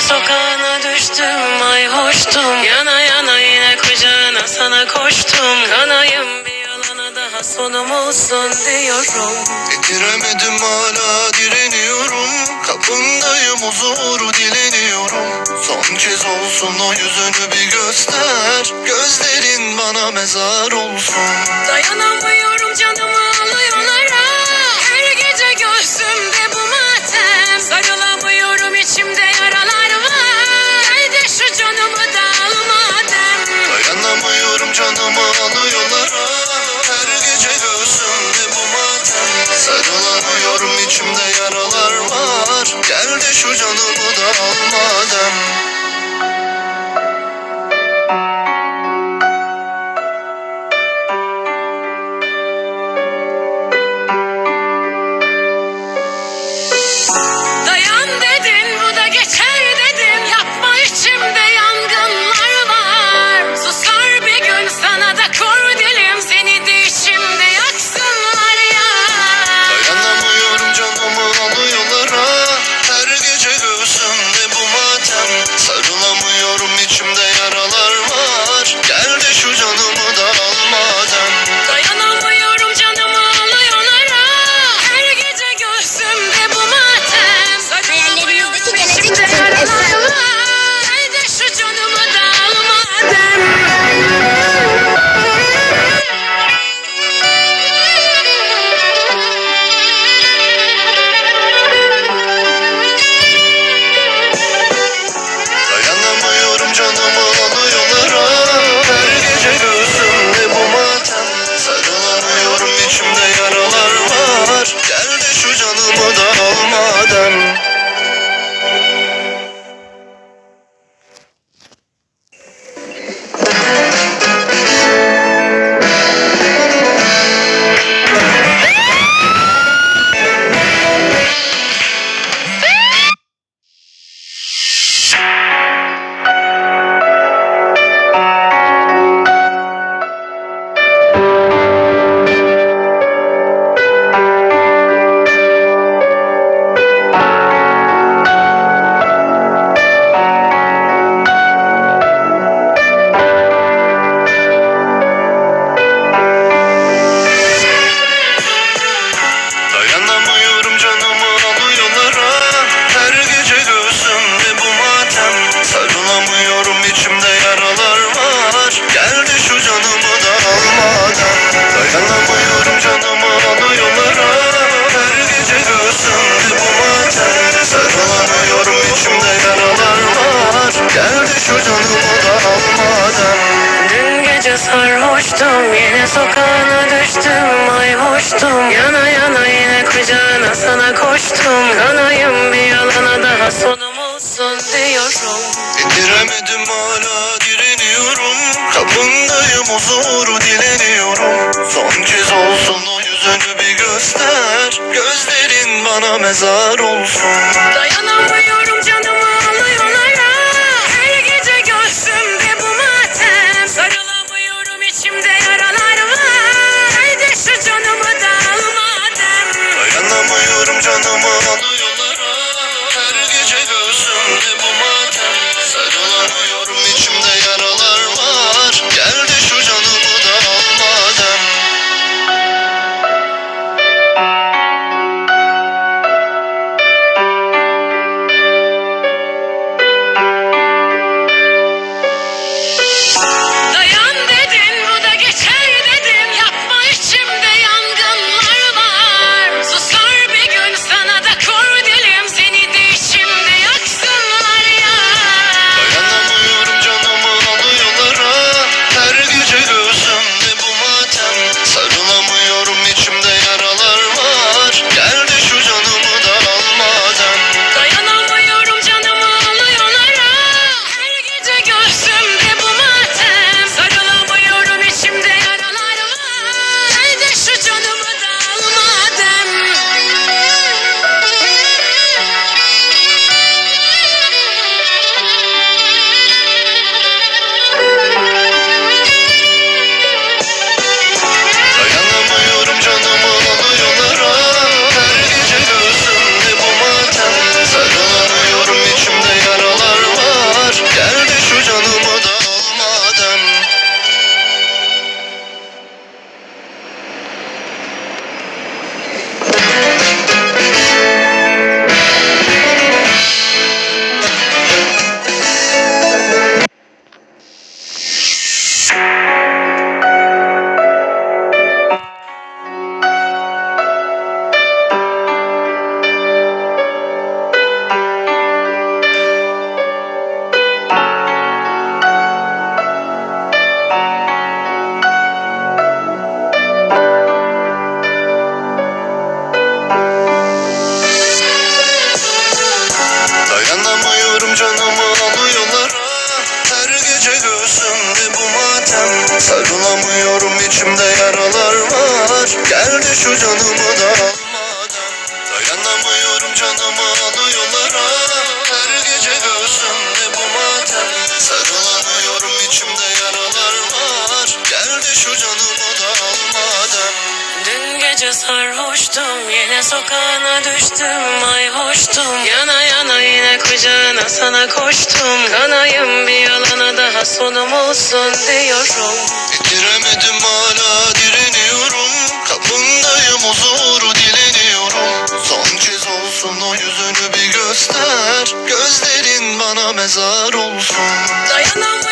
Sokağına düştüm ay hoştum. Yana yana yine kucağına sana koştum. Kanayım bir yalana daha sonum olsun diyorum. Bitiremedim hala direniyorum. Kapındayım huzuru dileniyorum. Son kez olsun o yüzünü bir göster. Gözlerin bana mezar olsun. Dayanamıyorum canım sarhoştum Yine sokağına düştüm mayhoştum. Yana yana yine kucağına sana koştum. Kanayım bir yalana daha sonum olsun diyorum. Bitiremedim hala direniyorum. Kapındayım o zoru dileniyorum. Son kez olsun o yüzünü bir göster. Gözlerin bana mezar olsun. İçimde yaralar var. Gel de şu canımı da almadan. Dayanamıyorum canımı gece sarhoştum Yine sokağına düştüm Ay hoştum. Yana yana yine kucağına sana koştum. Kanayım bir yalana daha sonum olsun diyorum. Bitiremedim hala direniyorum. Kapındayım huzuru dileniyorum. Son kez olsun o yüzünü bir göster. Gözlerin bana mezar olsun. Dayanamıyorum